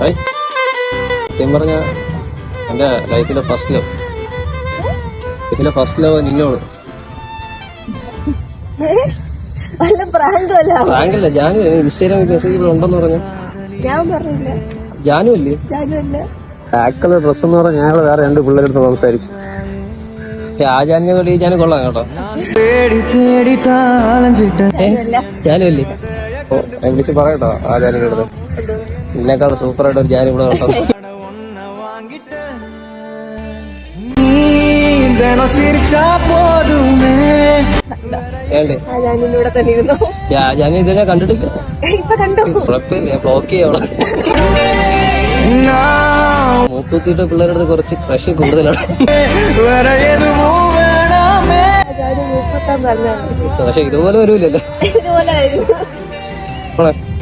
Hi സത്യം പറഞ്ഞ എന്റെ ലൈഫിലെ ഫസ്റ്റ് ലവ് ലൈഫിലെ ഫസ്റ്റ് ലവ് നിന്നോട്. പ്രാങ്കല്ല ജാനു മെസ്സേജ് ഉണ്ടെന്ന് പറഞ്ഞു. ഞാൻ പറഞ്ഞില്ല. ജാനു അല്ലേ? ടാക്കൾ ഡ്രസ് എന്ന് പറഞ്ഞാൽ ഞങ്ങൾ വേറെ രണ്ട് പിള്ളേരെടുത്ത് സംസാരിച്ചു. പക്ഷെ ആ ജാനിനെ തൊട്ട് ഈ ജാനു കൊള്ളാം കേട്ടോ. തേടി തേടി താലഞ്ചിട്ട ജാനു അല്ലേ? വിളിച്ച് പറയട്ടോ ആ ജാനിയുടെ സൂപ്പർ സൂപ്പറായിട്ട് ഒരു ജാനി കൂടെ ഞാൻ ഇതിനെ കണ്ടിട്ടില്ല. ബ്ലോക്ക് ചെയ്യണം പിള്ളേരുടെ കുറച്ച് ക്രഷ് കൂടുതലാണ്. പക്ഷെ ഇതുപോലെ വരൂലല്ലോ ഇതുപോലെ 过来